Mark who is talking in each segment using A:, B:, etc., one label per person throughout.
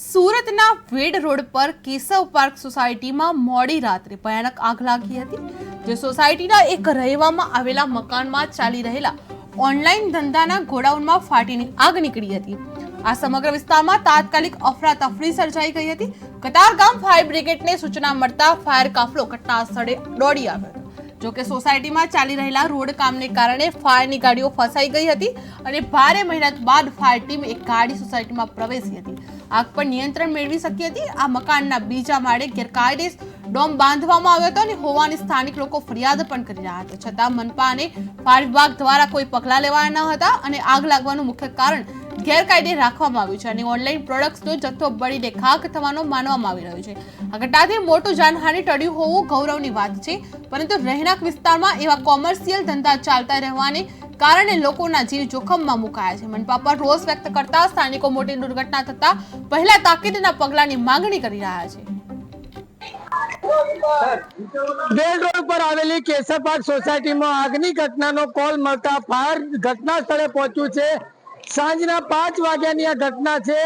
A: સુરતના વેડ રોડ પર કેશવ પાર્ક સોસાયટીમાં મોડી રાત્રે ભયાનક આગ લાગી હતી, જે સોસાયટીના એક રહેવામાં આવેલા મકાનમાં ચાલી રહેલા ઓનલાઈન ધંધાના ગોડાઉનમાં ફાટીની આગ નીકળી હતી. આ સમગ્ર વિસ્તારમાં તાત્કાલિક અફરાતફરી સર્જાઈ ગઈ હતી. કતારગામ ફાયર બ્રિગેડને સૂચના મળતા ફાયર કાફલો ઘટના સ્થળે દોડી આવ્યો હતો. જો કે સોસાયટીમાં ચાલી રહેલા રોડ કામને કારણે ફાયરની ગાડીઓ ફસાઈ ગઈ હતી અને ભારે મહેનત બાદ ફાયર ટીમ એક ગાડી સોસાયટીમાં પ્રવેશી હતી. આગ પર નિયંત્રણ મેળવી શકી હતી. આ મકાનના બીજા માળે ગેરકાયદેસ ડોમ બાંધવામાં આવ્યો હતો અને હોવાની સ્થાનિક લોકો ફરિયાદ પણ કરી રહ્યા હતા. છતાં મનપા અને ફાયર વિભાગ દ્વારા કોઈ પગલાં લેવાયા ન હતા અને આગ લાગવાનું મુખ્ય કારણ ગેરકાયદે રાખવામાં આવ્યું છે અને ઓનલાઈન પ્રોડક્ટ્સનો જથ્થો બળીને ખાક થવાનો માનવામાં આવી રહ્યો છે. આ ઘટનાથી મોટું જાનહાનિ ટળ્યું હોવું ગૌરવની વાત છે, પરંતુ રહેણાંક વિસ્તારમાં એવા કોમર્શિયલ ધંધા ચાલતા રહેવાને કારણે લોકોના જીવ જોખમમાં મુકાયા છે. મનપા પર રોષ વ્યક્ત કરતા સ્થાનિકો મોટી દુર્ઘટના થતા પહેલા તાકીદના પગલાની માંગણી કરી રહ્યા છે.
B: બેલ રોડ પર આવેલી કેસર પાર્ક સોસાયટીમાં આગની ઘટનાનો કોલ મળતા ફાયર ઘટના સ્થળે પહોંચ્યું છે. સાંજના પાંચ વાગ્યાની આ ઘટના છે.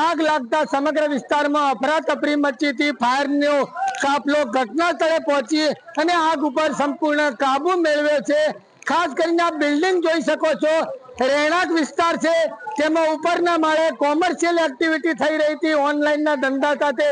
B: આગ લાગતા સમગ્ર વિસ્તારમાં અફરાતફરી મચી હતી. ફાયરનો કાફલો ઘટના સ્થળે પહોંચી અને આગ ઉપર સંપૂર્ણ કાબુ મેળવ્યો છે. ખાસ કરીને આ બિલ્ડિંગ જોઈ શકો છો. રહેણાંક વિસ્તાર છે. તેમાં ઉપરના માળે કોમર્શિયલ એક્ટિવિટી થઈ રહી હતી. ઓનલાઈનના ધંધા સાથે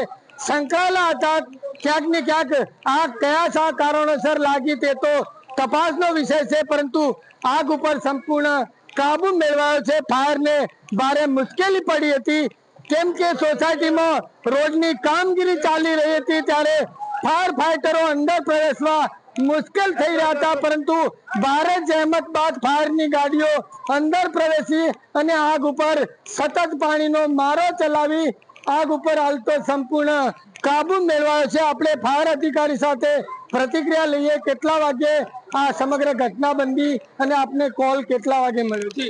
B: સંકળાયેલા હતા. ક્યાંક ને ક્યાંક આ કયા શા કારણોસર લાગી તે તો તપાસનો વિષય છે, પરંતુ આગ ઉપર સંપૂર્ણ કાબુ મેળવાયો છે. ફાયરને ભારે મુશ્કેલી પડી હતી. કેમ કે સોસાયટીમાં રોજની કામગીરી ચાલી રહી હતી, ત્યારે ફાયર ફાઈટરો અંદર પ્રવેશવા મુશ્કેલ થઈ રહ્યા હતા, પરંતુ ભારે જહેમત બાદ ફાયરની ગાડીઓ અંદર પ્રવેશી અને આગ ઉપર સતત પાણીનો મારો ચલાવી આગ ઉપર હાલતો સંપૂર્ણ કાબુ મેળવાયો છે. આપણે ફાયર અધિકારી સાથે પ્રતિક્રિયા લઈએ કેટલા વાગે આ સમગ્ર ઘટના બંધી અને આપને કોલ કેટલા વાગે મળ્યો? છે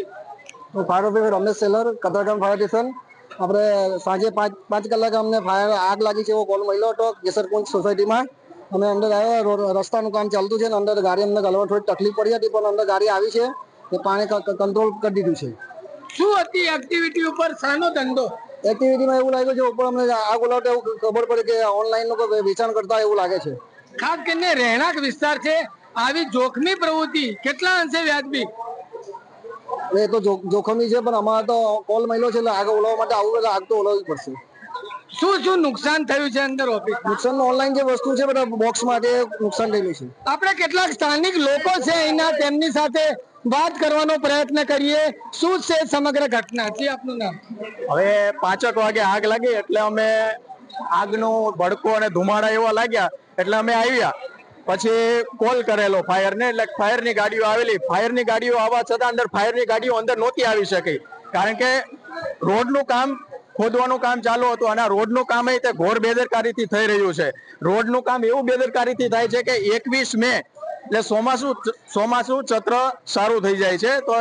C: હું fire officer Ramesh Selar Katargam fire station. આપણે સાંજે પાંચ પાંચ કલાકે અમને ફાયર, આગ લાગી છે એવો કોલ મળ્યો હતો કેસરકુંજ સોસાયટીમાં. અમે અંદર આવ્યા રસ્તાનું કામ ચાલતું છે ને અંદર ગાડી અમને ગલવા થોડી તકલીફ પડી હતી પણ અંદર ગાડી આવી છે એ પાણી કંટ્રોલ કરી દીધું છે.
B: શું હતી એક્ટિવિટી ઉપર? સાનો ધંધો?
C: એક્ટિવિટીમાં એવું લાગ્યું છે ઉપર અમને આગ ઓલાવતા એવું ખબર પડે કે ઓનલાઈન લોકો વેચાણ કરતા એવું લાગે છે.
B: ખાસ કરીને રહેણાંક વિસ્તાર છે આવી જોખમી પ્રવૃત્તિ કેટલા અંશે વ્યાજબી?
C: એ તો જોખમી છે પણ અમારે તો કોલ મળ્યો છે એટલે આગ ઓલાવવા માટે આવું બધા આગ તો ઓલાવવી પડશે.
B: શું શું નુકસાન થયું છે અંદર ઓફિસ
C: નુકસાન ઓનલાઈન જે વસ્તુ છે બધા બોક્સ માટે નુકસાન થયેલું છે.
B: આપણે કેટલાક સ્થાનિક લોકો છે અહીંના તેમની સાથે વાત કરવાનો પ્રયત્ન કરીએ. શું છે સમગ્ર ઘટના? છે આપનું નામ?
D: હવે પાંચક વાગે આગ લાગી એટલે અમે આગનો ભડકો અને ધુમાડા એવા લાગ્યા એટલે અમે આવ્યા. પછી કોલ કરેલો ફાયર ને એટલે ફાયરની ગાડીઓ આવેલી. ફાયરની ગાડીઓ આવવા છતાં અંદર ફાયરની ગાડીઓ અંદર નહોતી આવી શકી. કારણ કે રોડનું કામ ખોદવાનું કામ ચાલુ હતું અને આ રોડનું કામ તે ઘોર બેદરકારીથી થઈ રહ્યું છે. રોડનું કામ એવું બેદરકારીથી થાય છે કે એકવીસ મે એટલે ચોમાસું ચોમાસું ચત્ર સારું થઈ જાય છે. તો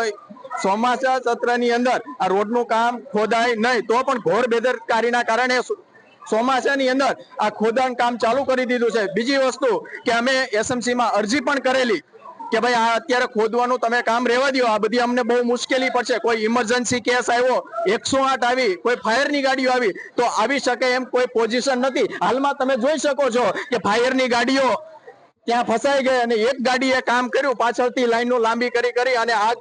D: ચોમાસા ચત્રની અંદર આ રોડનું કામ ખોદાય નહીં, તો પણ ઘોર બેદરકારીના કારણે ચોમાસાની અંદર આ ખોદાણ કામ ચાલુ કરી દીધું છે. બીજી વસ્તુ કે અમે એસએમસી માં અરજી પણ કરેલી કે ભાઈ આ અત્યારે ખોદવાનું તમે કામ રહેવા દો આ બધી અમને બહુ મુશ્કેલી પડશે. કોઈ ઇમરજન્સી કેસ આવ્યો એકસો આઠ આવી કોઈ ફાયરની ગાડીઓ આવી તો આવી શકે એમ કોઈ પોઝિશન નથી. હાલમાં તમે જોઈ શકો છો કે ફાયરની ગાડીઓ ત્યાં ફસાઈ ગઈ અને એક ગાડીએ કામ કર્યું પાછળથી લાઈનો લાંબી કરી કરી અને આગ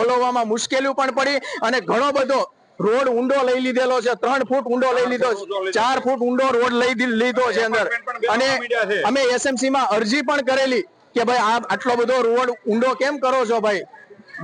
D: ઓલવવામાં મુશ્કેલીઓ પણ પડી અને ઘણો બધો રોડ ઊંડો લઈ લીધેલો છે. ત્રણ ફૂટ ઊંડો લઈ લીધો છે. ચાર ફૂટ ઊંડો રોડ લઈ લીધો છે અંદર. અને અમે એસએમસી માં અરજી પણ કરેલી. કે ભાઈ આ આટલો બધો રોડ ઊંડો કેમ કરો છો ભાઈ?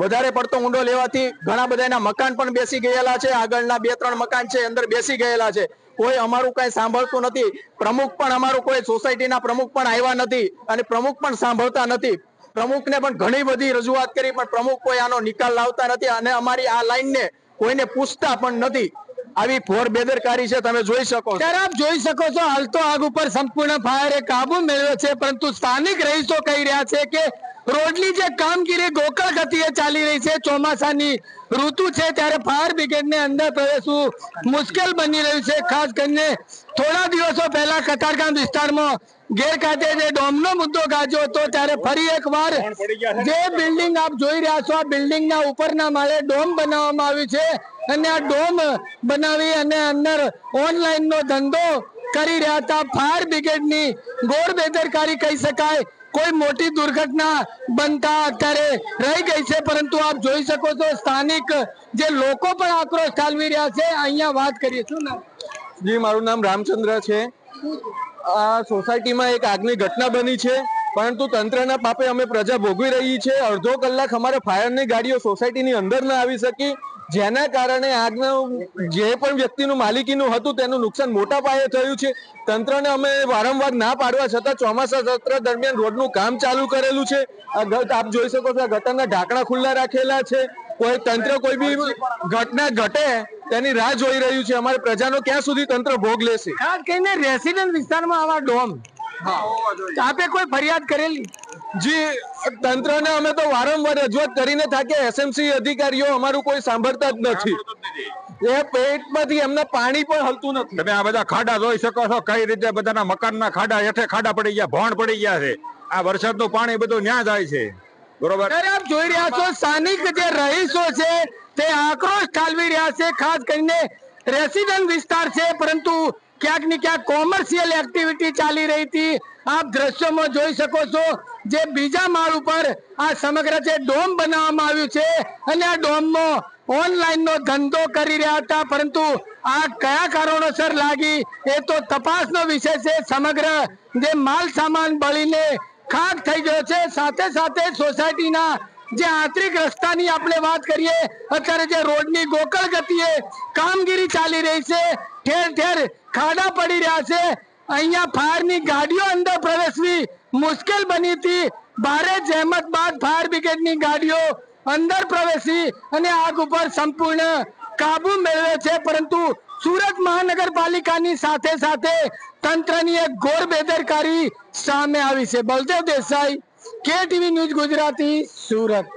D: વધારે પડતો ઊંડો લેવાથી ઘણા બધા મકાન પણ બેસી ગયેલા છે. આગળના બે, ત્રણ મકાન છે, અંદર બેસી ગયેલા છે. કોઈ અમારું કઈ સાંભળતું નથી. પ્રમુખ પણ અમારું કોઈ સોસાયટીના પ્રમુખ પણ આવ્યા નથી અને પ્રમુખ પણ સાંભળતા નથી. પ્રમુખને પણ ઘણી બધી રજૂઆત કરી પણ પ્રમુખ કોઈ આનો નિકાલ લાવતા નથી અને અમારી આ લાઈનને કોઈને પૂછતા પણ નથી. આવી ફોર બેદરકારી છે તમે જોઈ શકો છો.
B: ત્યારે આપ જોઈ શકો છો હાલ તો આગ ઉપર સંપૂર્ણ ફાયરે કાબુ મેળવ્યો છે પરંતુ સ્થાનિક રહીશો કહી રહ્યા છે કે રોડની જે કામગીરી ગોકળ ગતિએ ચાલી રહી છે ચોમાસાની ઋતુ છે ત્યારે ફાયર બ્રિગેડને અંદર પ્રવેશવું મુશ્કેલ બની રહ્યું છે. ખાસ કરીને થોડા દિવસો પહેલા કતારગામ વિસ્તારમાં ગેરકાયદે જે ડોમનો મુદ્દો ગાજ્યો હતો ત્યારે ફરી એકવાર જે બિલ્ડિંગ આપ જોઈ રહ્યા છો આ બિલ્ડિંગના ઉપરના માળે ડોમ બનાવવામાં આવ્યું છે. અને આ ડોમ બનાવી અને અંદર ઓનલાઈન નો ધંધો કરી રહ્યા હતા. ફાયર બ્રિગેડની ગોળ બેદરકારી કહી શકાય. કોઈ મોટી દુર્ઘટના બનતા અત્યારે રહી ગઈ છે. પરંતુ આપ જોઈ શકો છો સ્થાનિક જે લોકો પણ આક્રોશ ઠાલવી રહ્યા છે. અહીંયા વાત કરીએ. શું
E: જી, મારું નામ રામચંદ્ર છે. આ સોસાયટીમાં એક આગની ઘટના બની છે. પરંતુ તંત્રના પાપે અમે પ્રજા ભોગવી રહી છે. અડધો કલાક અમારે ફાયરની ગાડીઓ સોસાયટીની અંદર ના આવી શકી. જેના કારણે આગનું જે પણ વ્યક્તિનું માલિકીનું હતું તેનું નુકસાન મોટા પાયે થયું છે. તંત્રને અમે વારંવાર ના પાડવા છતાં ચોમાસા સત્ર દરમિયાન રોડનું કામ ચાલુ કરેલું છે. આપ જોઈ શકો છો, આ ગટરના ઢાંકણા ખુલ્લા રાખેલા છે. કોઈ તંત્ર કોઈ બી ઘટના ઘટે તેની રાહ જોઈ રહ્યું છે. અમારે પ્રજાનો ક્યાં સુધી તંત્ર ભોગ લેશે?
B: ખાસ રેસિડેન્ટ વિસ્તારમાં આવા ડોમ. આપે કોઈ ફરિયાદ કરેલી?
E: જી તંત્રને અમે તો વારંવાર રજૂઆત કરીને થાકે એસએમસી અધિકારીઓ અમારું કોઈ સાંભળતા જ નથી. એ પેટમાંથી એમને પાણી પણ હલતું નથી.
F: તમે આ બધા ખાડા જોઈ શકો છો કઈ રીતે બધાના મકાનના ખાડા હેઠે ખાડા પડી ગયા ભણ પડી ગયા છે. આ વરસાદનું પાણી બધું ન્યા જાય છે. બરોબર?
B: આપ જોઈ રહ્યા છો સ્થાનિક જે રહીશો છે તે આક્રોશ ઠાલવી રહ્યા છે ખાસ કરીને રેસિડેન્ટ વિસ્તાર છે પરંતુ ક્યાંક ને ક્યાંક કોમર્શિયલ એક્ટિવિટી ચાલી રહી હતી. આપ દ્રશ્યોમાં જોઈ શકો છો જે બીજા માળ ઉપર આ સમગ્ર જે ડોમ બનાવવામાં આવ્યું છે અને આ ડોમનો ઓનલાઈનનો ધંધો કરી રહ્યા હતા. પરંતુ આ કયા કારણોસર લાગી એ તો તપાસનો વિષય છે. સમગ્ર જે માલ સામાન બળીને ખાક થઈ ગયો છે. સાથે સાથે સોસાયટીના જે આંતરિક રસ્તાની આપણે વાત કરીએ, અત્યારે જે રોડની ગોકળ ગતિએ કામગીરી ચાલી રહી છે, ઠેર ઠેર ખાડા પડી રહ્યા છે. અહીંયા ફાયરની ગાડીઓ અંદર પ્રવેશવી મુશ્કેલ બની હતી. ભારે જહેમત બાદ ફાયર બ્રિગેડની ગાડીઓ અંદર પ્રવેશી અને આગ ઉપર સંપૂર્ણ કાબુ મેળવે છે. પરંતુ સુરત મહાનગરપાલિકાની સાથે સાથે તંત્રની એક ઘોર બેદરકારી સામે આવી છે. Baldev Desai KTV news Gujarati Surat